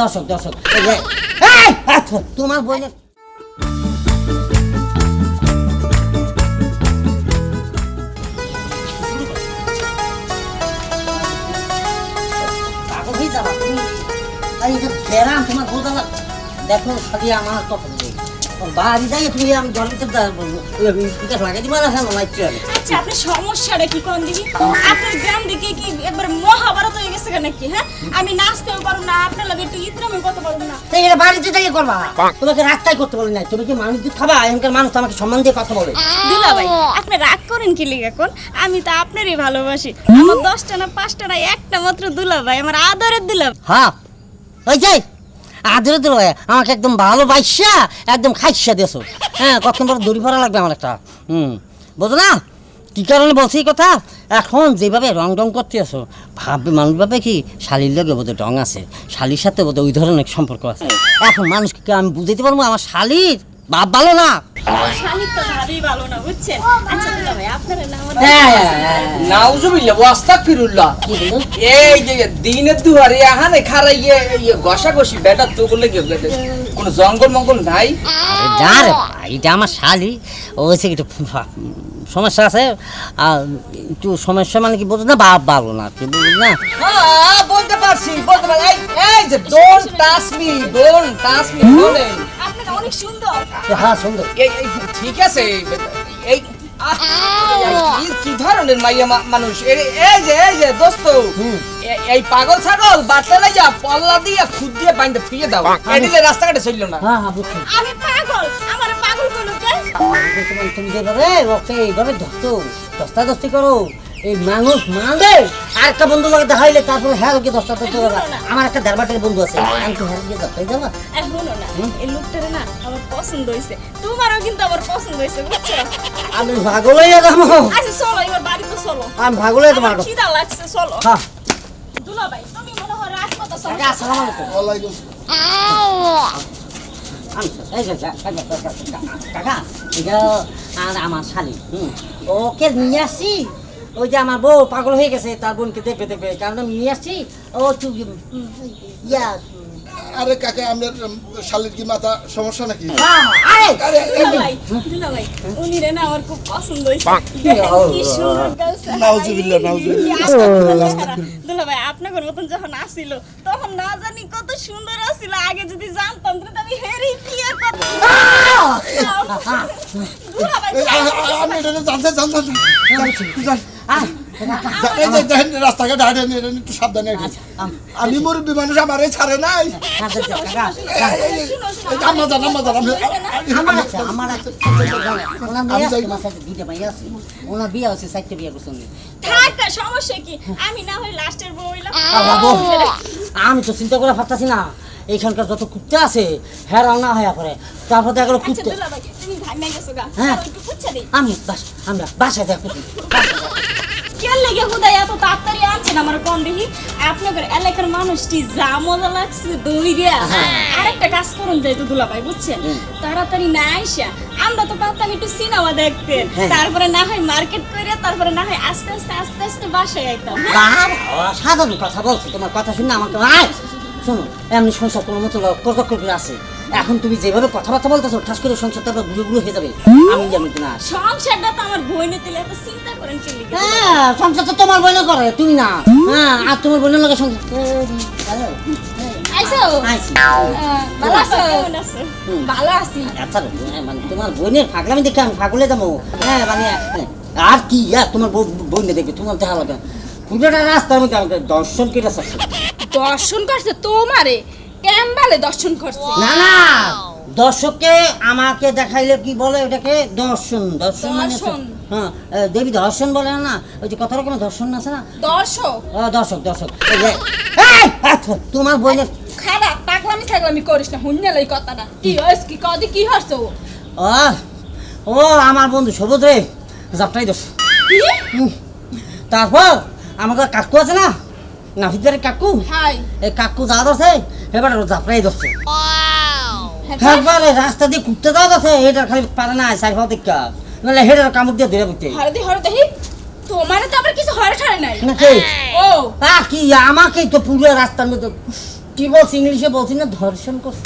দর্শক দর্শক আচ্ছা, তোমার হয়ে বোঝা দেখো খালি আমার কথা বাড়ি যাই তুমি আমি জলেতে লাগাই দিবা না হ্যাঁ আচ্ছা আপনার সমস্যাটা কি কোন দিকে? আপনার গ্রাম দিকে কি একবার মহাভারত হয়ে গেছে নাকি হ্যাঁ? আমি নাচতেও পারব না আপনার লাগে একটু ইতরামি করতে পারব না। তাই এটা বাড়িতে দাঁড়িয়ে করবা? তোমাকে রাস্তায় করতে বলি নাই তুমি কি মানুষ খাবা? এখানকার মানুষ আমাকে সম্মান দিয়ে কথা বলে। দুলাভাই আপনি রাগ করেন কি এখন? আমি তো আপনারই ভালোবাসি। আমার দশটা না পাঁচটা না একটা মাত্র দুলাভাই আমার আদরের দুলাভাই। হ্যাঁ। ওই যাই আদরে দিল আমাকে একদম ভালো বাইসা একদম খাইসা দিয়েছ। হ্যাঁ কখন বড় দড়ি ভরা লাগবে আমার একটা। হুম, বোঝো না? কী কারণে বলছি এই কথা? এখন যেভাবে রং রং করতে আসো ভাববে মানুষ ভাবে কি শালির লগে বোধহয় রং আছে, শালির সাথে বোধহয় ওই ধরনের সম্পর্ক আছে। এখন মানুষকে আমি বুঝাইতে পারব আমার শালির? বাপ ভালো না। কি কি কোন জঙ্গল মঙ্গল নাই? আরে রে ভাই, এটা আমার শালি ও হচ্ছে একটু সমস্যা আছে? আর একটু সমস্যা মানে কি বলছো না বাপ ভালো না তুই বুঝলি না? হ্যাঁ বলতে পারছি বলতে পারছি। এই এই যে don't touch me don't touch me বলেন। আপনারা অনেক সুন্দর। হ্যাঁ সুন্দর। এই এই ঠিক আছে এই কি ধরনের মাইয়া মা- মানুষ? এই যে এই যে দোস্ত এ- এই পাগল ছাগল নাই যা পল্লা দিয়ে খুদ দিয়ে বাইন্দে ফিরে দাও। এদিকে রাস্তাঘাটে চলল না। হ্যাঁ হ্যাঁ বুঝছি। আমি পাগল আমার পাগল পারছি, তুমি যেভাবে ওকে এইভাবে ধরতো দস্তা দস্তি করো এই মানুষ আর একটা বন্ধু লাগে তারপরে হ্যাঁ ওকে দশটা আমার একটা দেড়বাটের বন্ধু আছে। আমি তো হ্যাঁ গিয়ে যাবা? না এই লোকটারে না আমার পছন্দ হয়েছে তোমারও কিন্তু আমার পছন্দ হয়েছে বুঝছ? আমি ভাগল হয়ে যাব। আচ্ছা চলো এবার বাড়িতে চলো। আমি ভাগল আমার যাব খিদা লাগছে চলো। হ্যাঁ। দুলা ভাই তুমি মনে হয় রাত কথা চলো। আসসালামু আলাইকুম। ওয়ালাইকুম আমি এই যে, যা- যা- যা- যা- যা- কাকা এটা আর আমার শালি ওকে নিয়ে আসছি ওই যে আমার বউ পাগল হয়ে গেছে তার বোনকে দেখবে দেখবে কারণ আমি নিয়ে আসছি ও ইয়া আরে কাকা আপনার শালির কি মাথা সমস্যা নাকি হ্যাঁ, আরে উনি রে না আমার খুব পছন্দ নাউজুবিল্লাহ, নাউজুবিল্লাহ। ভাই আপনাদের মতন যখন আসিল তখন না জানি কত সুন্দর আসিল আগে যদি জানতাম তাহলে আমি হেরি বিয়ে করতাম দুলা ভাই এই, আ- আ- আপনি এটা জানছেন জানছেন জান আরে, যা- এই যে দেখেন রাস্তাঘাট একটু সাবধানে মুরব্বী মানুষ আমার এই ছাড়ে নাই জান জান। ওনার বিয়ে চারটে বিয়ে সমস্যা কি? না লাস্টের বউ আমি তো চিন্তা করে ভাবতাছি না। এইখানকার যত কুত্তে আছে হ্যাঁ রান্না হয়ে পড়ে। তারপর দেখা গেলো আচ্ছা কুত্তে হ্যাঁ। আমি আমরা বাসায় দেখো। কেন লেগে হুদাই এত তাড়াতাড়ি আনছেন আমার কম দেখি? আপনাদের এলাকার মানুষটি যা মজা লাগছে দইরিয়া আরেকটা কাজ করুন বুঝছেন? তাড়াতাড়ি না আইসা আমরা তো পারতাম একটু সিনেমা দেখতে। হ্যাঁ। তারপরে না হয় মার্কেট করে তারপরে না হয় আস্তে আস্তে আস্তে আস্তে বাসায় আইতাম। হ্যাঁ? সাধারণ কথা বলছো তোমার কথা শুনে আমাকে আয়। শোনো এমনি সংসার কোনো মতো কতক করে আছে। এখন তুমি যেভাবে কথাবার্তা বলতেছো ঠাস করে সংসারটা আবারগুলো গুলো হয়ে যাবে। আমি জানি না। সংসারটা তো আমার বইনে তুলে এত চিন্তা করেন লিগে হ্যাঁ সংসার তো তোমার বোনে করে তুমি না। হ্যাঁ আর তোমার বোনের লগে সংসার আইসো? ভালো আছো? ভালো আছি? আচ্ছা হ্যাঁ, মানে তোমার বোনের ফাগলামি দেখে আমি ফাগলে যাব। হ্যাঁ মানে হ্যাঁ, আর কি তোমার বোনকে দেখবে তোমার দেখা লাগে। পুরোটা রাস্তার মধ্যে আমাকে দর্শন কেটে দর্শন করছে তোমারে? কেমবালে দর্শন করছে? না না দর্শককে আমাকে দেখাইলে কি বলে ওটাকে? দর্শন দর্শন মানে দর্শন। হ্যাঁ এ, দেবী দর্শন বলে না ওই যে কথার কোনো দর্শন আছে না? দর্শক? ও, দর্শক দর্শক। এই যে, এই, আচ্ছা, তোমার বোনের খারাপ পাগলামি থাকলামি করিস না হুন্যাল এই কথাটা। কি হয়েছে? কি কদি কি হচ্ছে ও? ও ও আমার বন্ধু সবুজ রে। যাত্রাই দোষ কি? তারপর আমাকে কাকু আছে না? নাফিদের কাকু? হাই। এই কাকু যা ধরছে এবার যাত্রাই ধরছে। একবারে রাস্তা দিয়ে ঘুরতে যাওয়া যাচ্ছে এটা খালি পারে না সাইফাও দেখা নাহলে হেডের কামড় দিয়ে ধরে বুঝতে হরে দি হরে দেখি তোমার তো আবার কিছু হরে ঠারে নাই। না কে ও। আ কি আমাকেই তো পুরো রাস্তার মধ্যে কি বলছি ইংলিশে বলছি না ধর্ষণ করছে।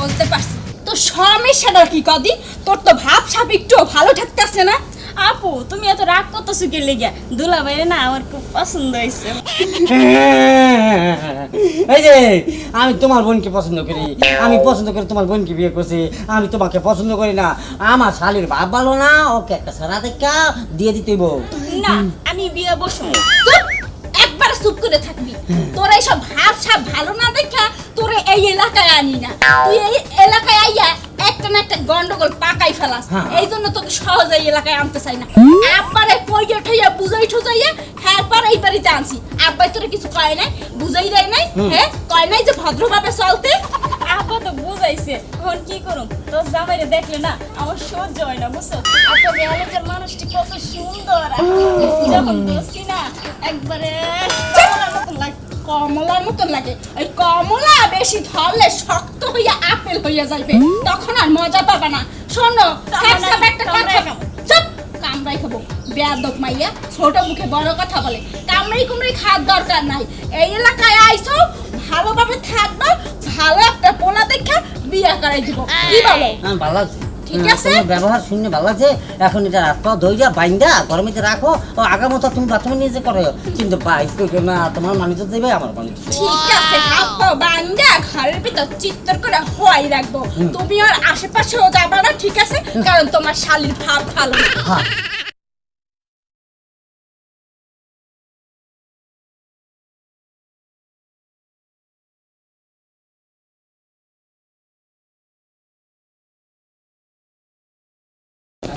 বলতে পারছি। তো সমস্যাটা কি কদি? তোর তো ভাব সাপ একটু ভালো থাকতেছে না। আপু তুমি এত রাগ করতেছো কে লেগে? দুলা ভাই না আমার খুব পছন্দ হয়েছে। এই যে আমি তোমার বোনকে পছন্দ করি আমি পছন্দ করি তোমার বোনকে বিয়ে করছি আমি তোমাকে পছন্দ করি না। আমার শালির বাপ ভালো না ওকে একটা সারা দেখা দিয়ে দিতে বউ। না আমি বিয়ে বসবো। চুপ করে থাকবি। তোর এইসব ভাব সাপ ভালো না দেখা তোর এই এলাকায় আনি না। তুই এই এলাকায় আইয়া একটা না একটা গন্ডগোল পাকাই ফেলাস। হ্যাঁ। এই জন্য তোকে সহজে এলাকায় আনতে চাই না। আব্বারে কইয়ে ঠইয়া বুঝাই ঠুজাইয়া হ্যাঁ পর এই বাড়িতে আনছি। আব্বাই তোরা কিছু কয় নাই বুঝাই দেয় নাই হ্যাঁ? কয় নাই যে ভদ্রভাবে চলতে। আপা তো বুঝাইছে এখন কি করুম? তোর জামাইরে দেখলে না আমার সহ্য হয় না বুঝছ? আর তোর এলাকার মানুষটি কত সুন্দর। যখন বসছি না একবারে কমলার মতন লাগে ওই কমলা বেশি ধরলে শক্ত হইয়া আপেল হইয়া যাইবে। তখন আর মজা পাবে না। শোনো একটা কথা চুপ কামড়াই খাব। বেয়াদব মাইয়া ছোট মুখে বড় কথা বলে। কামড়াই কুমড়াই খাওয়ার দরকার নাই। এই এলাকায় আইছো ভালোভাবে থাকবা ভালো একটা পোলা দেখা বিয়া করাই দিব। কি বলো? ভালো লাগছে ঠিক হ্যাঁ, আছে। তোমার ব্যবহার শুনে ভালো লাগছে এখন এটা ধইরা বাইন্দা গরমিতে রাখো। ও আগামত তুমি বাথরুমে নিয়ে যে করো। কিন্তু বাইক না তোমার মানুষ দেবে আমার মানুষ ঠিক আছে হাত বান্ধা ঘরের ভিতর চিত্তর করে হওয়াই রাখব তুমি আর আশেপাশেও যাবা না ঠিক আছে? কারণ তোমার শালির ভাব ভালো। না হ্যাঁ।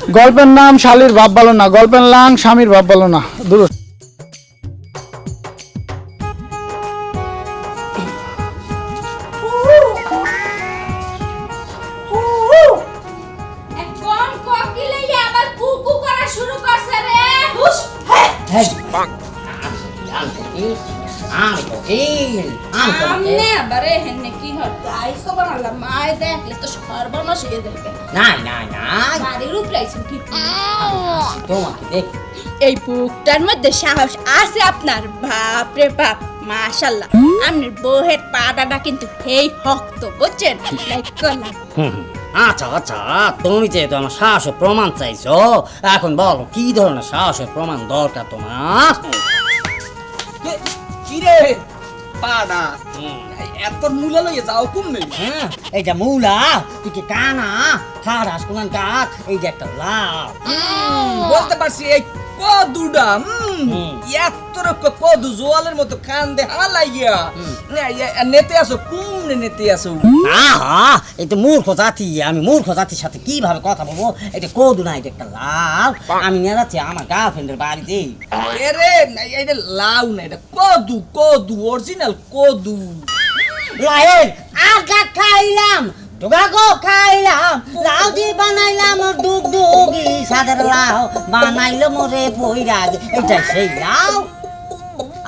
গল্পের নাম শালির ভাব ভালো না গল্পের নাম স্বামীর ভাব ভালো না। দূর কোন নাই নাই নাই বাড়ির উপরে তোমাকে দেখ এই বুকটার মধ্যে সাহস আছে আপনার বাপ রে বাপ মাশাল্লাহ আপনার বউয়ের পাটাটা কিন্তু হেই হক্ত বুঝছেন লাইক করলাম আচ্ছা আচ্ছা তুমি যেহেতু আমার সাহসের প্রমাণ চাইছো এখন বলো কি ধরনের সাহসের প্রমাণ দরকার তোমার কি রে পাড়া এত মুলা লইয়া যাও কমবে হ্যাঁ এই যে মূলা তুই কি কানা? খারাস কোন কাক এই যে একটা লাভ বলতে পারছি এই কদুডা। এত রকম কদু জোয়ালের মতো কান দে হালাইয়া নেতে আসো কুমড়ে নেতে আসো। আহা এই তো মূর্খ জাতি আমি মূর্খ জাতির সাথে কীভাবে কথা বলব? এটা কদু না এটা একটা লাভ আমি নিয়ে যাচ্ছি আমার গার্লফ্রেন্ডের বাড়িতে। এরে এটা লাউ না এটা কদু কদু অরিজিনাল কদু। লাহের আগা খাইলাম। টুবাকো খাইলাম লাউ দি বানাইলাম ডুগ ডুগি সাদের লাউ বানাইলো মোরে বইরাজ এটা সেই লাউ।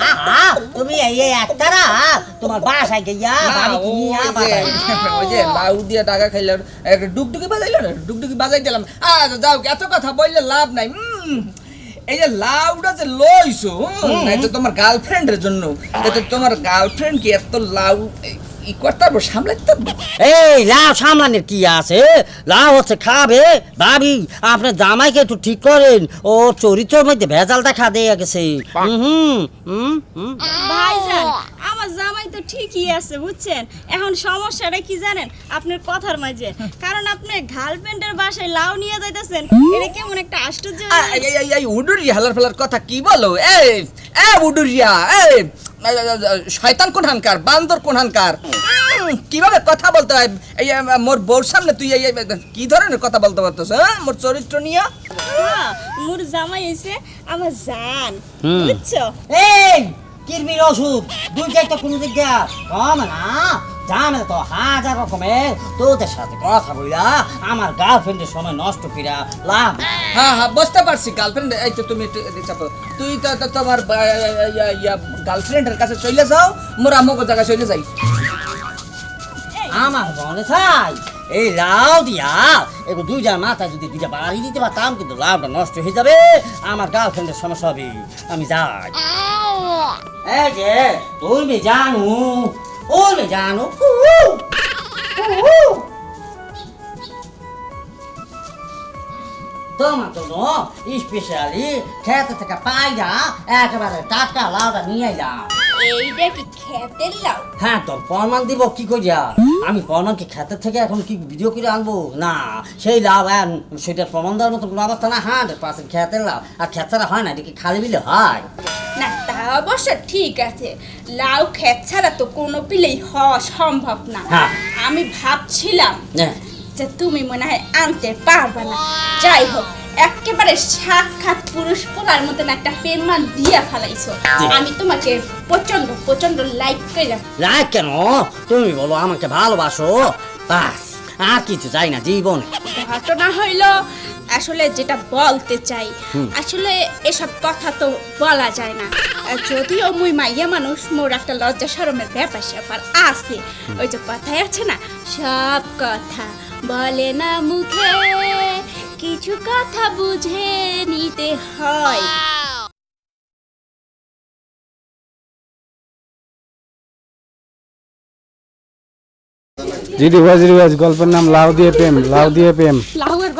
আহা তুমি এই তোমার বাসায় গিয়া বাড়ি কিনিয়া বাজাই ওই যে লাউ দিয়ে টাকা খাইলে একটা ডুগডুগি বাজাইলো না ডুগডুগি বাজাই দিলাম। আচ্ছা যাও এত কথা বললে লাভ নাই। উম, এই যে লাউটা যে লইছো হুম, তো তোমার গার্লফ্রেন্ডের জন্য তো তোমার গার্লফ্রেন্ড কি এত লাউ ই করতে পারব সামলাতে পারব? এই লাউ সামলানের কি আছে? লাউ হচ্ছে খাবে ভাবি আপনার জামাইকে একটু ঠিক করেন ও চরিত্রের মধ্যে ভেজাল দেখা দেয়া গেছে। হুম হুম হুম। ভাইজান ঠিকই আছে বুঝছেন? এখন সমস্যাটা কি জানেন? আপনার কথার মাঝে। কারণ আপনি গার্লফ্রেন্ডের বাসায় লাউ নিয়ে যাইতেছেন এটা কেমন একটা আশ্চর্য এই উডুরিয়া হালার ফালার কথা কি বলো? এই এ উডুরিয়া এই শয়তান কোনহানকার বান্দর কোনহানকার? উম, কীভাবে কথা বলতে হয়? এই মোর বউর সামনে তুই এই এই, কি ধরনের কথা বলতে পারতো হ্যাঁ মোর চরিত্র নিয়ে? হ্যাঁ, মোর জামাই এসে আমার জান বুঝছ? এই কিরমির ওষুধ দুই চারটা কোনো দিক কম না জানে তো হাজার রকমের। তোদের সাথে কথা বইলা আমার গার্লফ্রেন্ডের সময় নষ্ট কইরা লাভ হ্যাঁ হ্যাঁ বুঝতে পারছি। গার্লফ্রেন্ড এই তো তুমি চাপো। তুই তো তোমার গার্লফ্রেন্ডের কাছে চলে যাও মোর আমগো জায়গায় চলে যাই। আমার মনে চাই এই লাউ দিয়া এগুলো দুইটা মাথা যদি দুইটা বাড়ি দিতে পারতাম কিন্তু লাউটা নষ্ট হয়ে যাবে। আমার গার্লফ্রেন্ডের সমস্যা হবে। আমি যাই। এই যে ওই মে জানু ওই মে জানু তোমার জন্য স্পেশালি খেতে থেকে পাইরা একেবারে টাটকা লাউটা নিয়ে আইলাম। এইটা কি খেতের লাউ? হ্যাঁ তোর প্রমাণ দিব কি করিয়া আমি থেকে এখন কি ভিডিও করে আনব? না সেই লাভ সেটার প্রমাণ দেওয়ার মতো কোনো অবস্থা না হান্ড্রেড পার্সেন্ট খেতের লাভ আর খেত হয় না এটা কি খালি বিলে হয়? না অবশ্য ঠিক আছে। লাউ খেত ছাড়া তো কোনো পিলেই হওয়া সম্ভব না। হ্যাঁ। আমি ভাবছিলাম হ্যাঁ। যে তুমি মনে হয় আনতে পারবে না। যাই হোক একেবারে সাক্ষাৎ পুরুষ পোলার মতন একটা পেনমান দিয়া ফেলাইছো। আমি তোমাকে প্রচণ্ড প্রচণ্ড লাইক করলাম রাগ কেন? তুমি বলো আমাকে ভালোবাসো? বাস আর কিছু চাই না জীবনে। ঘটনা হইল আসলে যেটা বলতে চাই আসলে এসব কথা তো বলা যায় না। যদিও মুই মাইয়া মানুষ মোর একটা লজ্জা শরমের ব্যাপার স্যাপার আছে। ওই যে কথাই আছে না সব কথা বলে না মুখে কিছু কথা বুঝে নিতে হয়। জিডি ওয়াজ রিওয়াজ গল্পের নাম লাউ দিয়ে প্রেম লাউ দিয়ে প্রেম। লাউয়ের